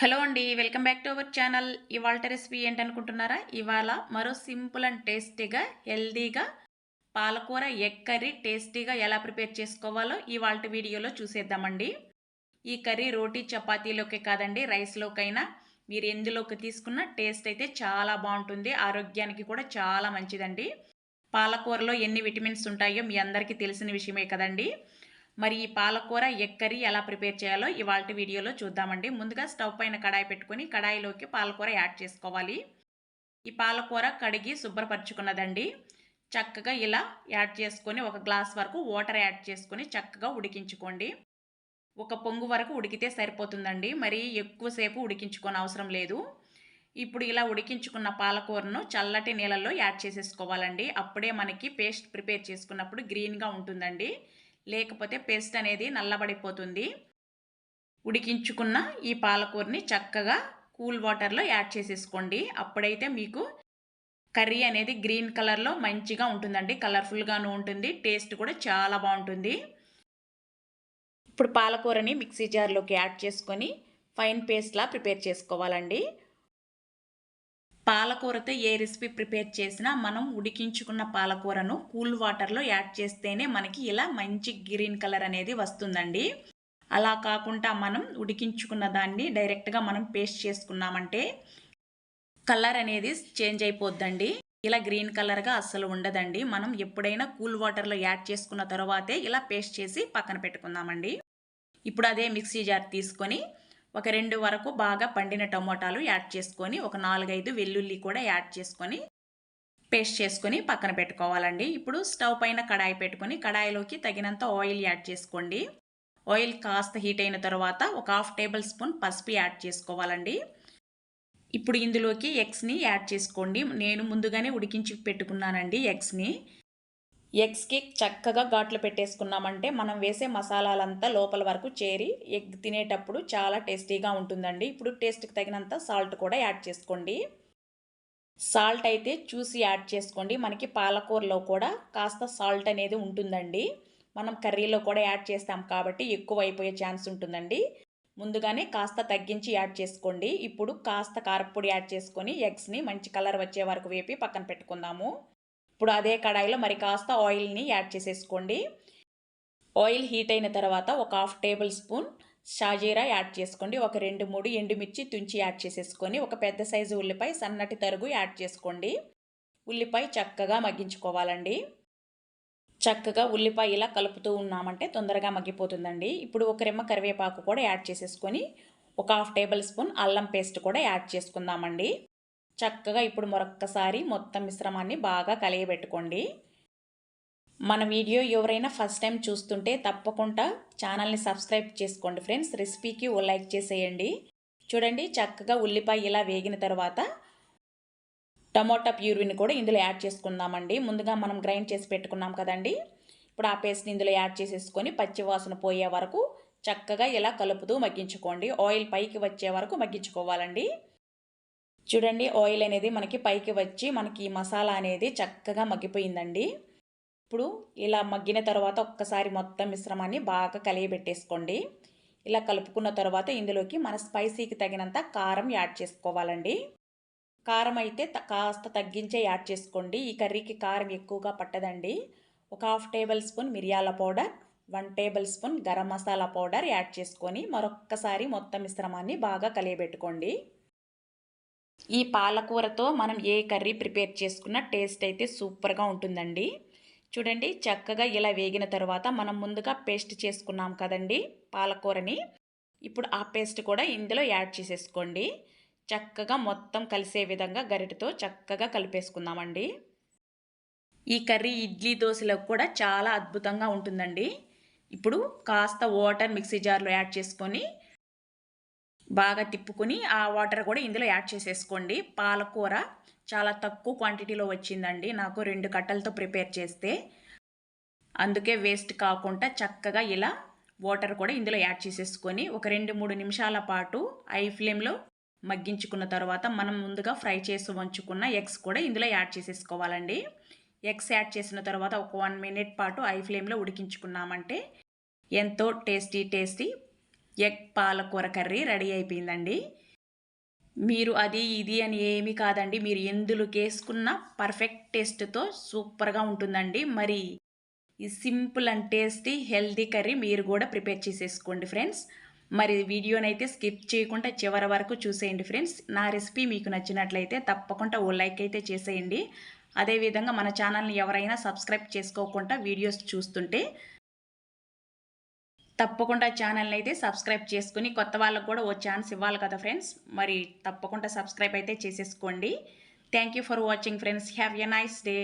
Hello అండి welcome back to our channel. ఇవాళ recipe ఏంటనుకుంటున్నారా? ఇవాళ మరో సింపుల్ అండ్ టేస్టీగా హెల్దీగా పాలకూర ఎగ్ కర్రీ టేస్టీగా ఎలా ప్రిపేర్ చేసుకోవాలో ఇవాళ వీడియోలో చూసేద్దామండి. ఈ కర్రీ రోటీ చపాతీలోకే కాదండి రైస్లోకైనా. మీరు ఎందులోకి తీసుకున్న టేస్ట్ అయితే చాలా బాగుంటుంది ఆరోగ్యానికి కూడా చాలా మంచిదండి. పాలకూరలో ఎన్ని విటమిన్స్ ఉంటాయో మీ అందరికీ తెలిసిన విషయమే కదండి. మరి ఈ పాలకూర ఎక్కరి ఎలా ప్రిపేర్ చేయాలో ఇవాళ వీడియోలో చూద్దామండి. ముందుగా స్టవ్ పైన కడాయి పెట్టుకొని కడాయిలోకి పాలకూర యాడ్ చేసుకోవాలి. ఈ పాలకూర కడిగి శుభ్రపరచుకున్నదండి. చక్కగా ఇలా యాడ్ చేసుకొని ఒక గ్లాస్ వరకు వాటర్ యాడ్ చేసుకొని చక్కగా ఉడికించుకోండి. ఒక పొంగు వరకు ఉడికితే సరిపోతుందండి. మరి ఎక్కువసేపు ఉడికించుకొని అవసరం లేదు. ఇప్పుడు ఇలా ఉడికించుకున్న పాలకూరను చల్లటి నీళ్ళల్లో యాడ్ చేసేసుకోవాలండి. అప్పుడే మనకి పేస్ట్ ప్రిపేర్ చేసుకున్నప్పుడు గ్రీన్గా ఉంటుందండి. లేకపోతే పేస్ట్ అనేది నల్లబడిపోతుంది. ఉడికించుకున్న ఈ పాలకూరని చక్కగా కూల్ వాటర్లో యాడ్ చేసేసుకోండి. అప్పుడైతే మీకు కర్రీ అనేది గ్రీన్ కలర్లో మంచిగా ఉంటుందండి. కలర్ఫుల్గాను ఉంటుంది. టేస్ట్ కూడా చాలా బాగుంటుంది. ఇప్పుడు పాలకూరని మిక్సీ జార్లోకి యాడ్ చేసుకొని ఫైన్ పేస్ట్లా ప్రిపేర్ చేసుకోవాలండి. పాలకూరతో ఏ రెసిపీ ప్రిపేర్ చేసినా మనం ఉడికించుకున్న పాలకూరను కూల్ వాటర్లో యాడ్ చేస్తేనే మనకి ఇలా మంచి గ్రీన్ కలర్ అనేది వస్తుందండి. అలా కాకుండా మనం ఉడికించుకున్న దాన్ని డైరెక్ట్గా మనం పేస్ట్ చేసుకున్నామంటే కలర్ అనేది చేంజ్ అయిపోద్దండి. ఇలా గ్రీన్ కలర్గా అస్సలు ఉండదండి. మనం ఎప్పుడైనా కూల్ వాటర్లో యాడ్ చేసుకున్న తర్వాతే ఇలా పేస్ట్ చేసి పక్కన పెట్టుకుందామండి. ఇప్పుడు అదే మిక్సీ జార్ తీసుకొని ఒక రెండు వరకు బాగా పండిన టమోటాలు యాడ్ చేసుకొని ఒక నాలుగైదు వెల్లుల్లి కూడా యాడ్ చేసుకొని పేస్ట్ చేసుకొని పక్కన పెట్టుకోవాలండి. ఇప్పుడు స్టవ్ పైన కడాయి పెట్టుకొని కడాయిలోకి తగినంత ఆయిల్ యాడ్ చేసుకోండి. ఆయిల్ కాస్త హీట్ అయిన తర్వాత ఒక హాఫ్ టేబుల్ స్పూన్ పసుపు యాడ్ చేసుకోవాలండి. ఇప్పుడు ఇందులోకి ఎగ్స్ని యాడ్ చేసుకోండి. నేను ముందుగానే ఉడికించి పెట్టుకున్నానండి ఎగ్స్ని. ఎగ్స్కి చక్కగా ఘాట్లు పెట్టేసుకున్నామంటే మనం వేసే మసాలాలంతా లోపల వరకు చేరి ఎగ్ తినేటప్పుడు చాలా టేస్టీగా ఉంటుందండి. ఇప్పుడు టేస్ట్కి తగినంత సాల్ట్ కూడా యాడ్ చేసుకోండి. సాల్ట్ అయితే చూసి యాడ్ చేసుకోండి. మనకి పాలకూరలో కూడా కాస్త సాల్ట్ అనేది ఉంటుందండి. మనం కర్రీలో కూడా యాడ్ చేస్తాం కాబట్టి ఎక్కువ అయిపోయే ఛాన్స్ ఉంటుందండి. ముందుగానే కాస్త తగ్గించి యాడ్ చేసుకోండి. ఇప్పుడు కాస్త కారపొడి యాడ్ చేసుకొని ఎగ్స్ని మంచి కలర్ వచ్చే వరకు వేపి పక్కన పెట్టుకుందాము. ఇప్పుడు అదే కడాయిలో మరి కాస్త ఆయిల్ని యాడ్ చేసేసుకోండి. ఆయిల్ హీట్ అయిన తర్వాత ఒక హాఫ్ టేబుల్ స్పూన్ షాజీరా యాడ్ చేసుకోండి. ఒక రెండు మూడు ఎండుమిర్చి తుంచి యాడ్ చేసేసుకొని ఒక పెద్ద సైజు ఉల్లిపాయ సన్నటి తరుగు యాడ్ చేసుకోండి. ఉల్లిపాయ చక్కగా మగ్గించుకోవాలండి. చక్కగా ఉల్లిపాయ ఇలా కలుపుతూ ఉన్నామంటే తొందరగా మగ్గిపోతుందండి. ఇప్పుడు ఒక రెమ్మ కరివేపాకు కూడా యాడ్ చేసేసుకొని ఒక హాఫ్ టేబుల్ స్పూన్ అల్లం పేస్ట్ కూడా యాడ్ చేసుకుందామండి. చక్కగా ఇప్పుడు మరొక్కసారి మొత్తం మిశ్రమాన్ని బాగా కలియబెట్టుకోండి. మన వీడియో ఎవరైనా ఫస్ట్ టైం చూస్తుంటే తప్పకుండా ఛానల్ని సబ్స్క్రైబ్ చేసుకోండి ఫ్రెండ్స్. రెసిపీకి ఓ లైక్ చేసేయండి. చూడండి చక్కగా ఉల్లిపాయ ఇలా వేగిన తర్వాత టమోటా ప్యూరిని కూడా ఇందులో యాడ్ చేసుకుందామండి. ముందుగా మనం గ్రైండ్ చేసి పెట్టుకున్నాం కదండి. ఇప్పుడు ఆ పేస్ట్ని ఇందులో యాడ్ చేసేసుకొని పచ్చివాసన పోయే వరకు చక్కగా ఇలా కలుపుతూ మగ్గించుకోండి. ఆయిల్ పైకి వచ్చే వరకు మగ్గించుకోవాలండి. చూడండి ఆయిల్ అనేది మనకి పైకి వచ్చి మనకి మసాలా అనేది చక్కగా మగ్గిపోయిందండి. ఇప్పుడు ఇలా మగ్గిన తర్వాత ఒక్కసారి మొత్తం మిశ్రమాన్ని బాగా కలియబెట్టేసుకోండి. ఇలా కలుపుకున్న తర్వాత ఇందులోకి మన స్పైసీకి తగినంత కారం యాడ్ చేసుకోవాలండి. కారం అయితే కాస్త తగ్గించే యాడ్ చేసుకోండి. ఈ కర్రీకి కారం ఎక్కువగా పట్టదండి. ఒక హాఫ్ టేబుల్ స్పూన్ మిరియాల powder one tablespoon garam masala powder add చేసుకొని మరొక్కసారి మొత్తం మిశ్రమాన్ని బాగా కలియబెట్టుకోండి. ఈ పాలకూరతో మనం ఏ కర్రీ ప్రిపేర్ చేసుకున్న టేస్ట్ అయితే సూపర్గా ఉంటుందండి. చూడండి చక్కగా ఇలా వేగిన తర్వాత మనం ముందుగా పేస్ట్ చేసుకున్నాం కదండి పాలకూరని. ఇప్పుడు ఆ పేస్ట్ కూడా ఇందులో యాడ్ చేసేసుకోండి. చక్కగా మొత్తం కలిసే విధంగా గరిటతో చక్కగా కలిపేసుకుందామండి. ఈ కర్రీ ఇడ్లీ దోశలకు కూడా చాలా అద్భుతంగా ఉంటుందండి. ఇప్పుడు కాస్త వాటర్ మిక్సీ జార్లో యాడ్ చేసుకొని బాగా తిప్పుకొని ఆ వాటర్ కూడా ఇందులో యాడ్ చేసేసుకోండి. పాలకూర చాలా తక్కువ క్వాంటిటీలో వచ్చిందండి. నాకు రెండు కట్టలతో ప్రిపేర్ చేస్తే. అందుకే వేస్ట్ కాకుండా చక్కగా ఇలా వాటర్ కూడా ఇందులో యాడ్ చేసేసుకొని ఒక రెండు మూడు నిమిషాల పాటు ఐ ఫ్లేమ్లో మగ్గించుకున్న తర్వాత మనం ముందుగా ఫ్రై చేసి వంచుకున్న ఎగ్స్ కూడా ఇందులో యాడ్ చేసేసుకోవాలండి. ఎగ్స్ యాడ్ చేసిన తర్వాత ఒక వన్ మినిట్ పాటు ఐ ఫ్లేమ్లో ఉడికించుకున్నామంటే ఎంతో టేస్టీ టేస్టీ ఎగ్ పాలకూర కర్రీ రెడీ అయిపోయిందండి. మీరు అది ఇది అని ఏమీ కాదండి. మీరు ఎందులోకి వేసుకున్న పర్ఫెక్ట్ టేస్ట్తో సూపర్గా ఉంటుందండి. మరి ఈ simple and tasty healthy curry మీరు కూడా ప్రిపేర్ చేసేసుకోండి ఫ్రెండ్స్. మరి వీడియోనైతే స్కిప్ చేయకుండా చివరి వరకు చూసేయండి ఫ్రెండ్స్. నా రెసిపీ మీకు నచ్చినట్లయితే తప్పకుండా ఓ లైక్ అయితే చేసేయండి. అదేవిధంగా మన ఛానల్ని ఎవరైనా సబ్స్క్రైబ్ చేసుకోకుండా వీడియోస్ చూస్తుంటే తప్పకుండా ఛానల్ని అయితే సబ్స్క్రైబ్ చేసుకుని కొత్త వాళ్ళకు కూడా ఓ ఛాన్స్ ఇవ్వాలి కదా ఫ్రెండ్స్. మరి తప్పకుండా సబ్స్క్రైబ్ అయితే చేసేసుకోండి. Thank you for watching friends have a nice day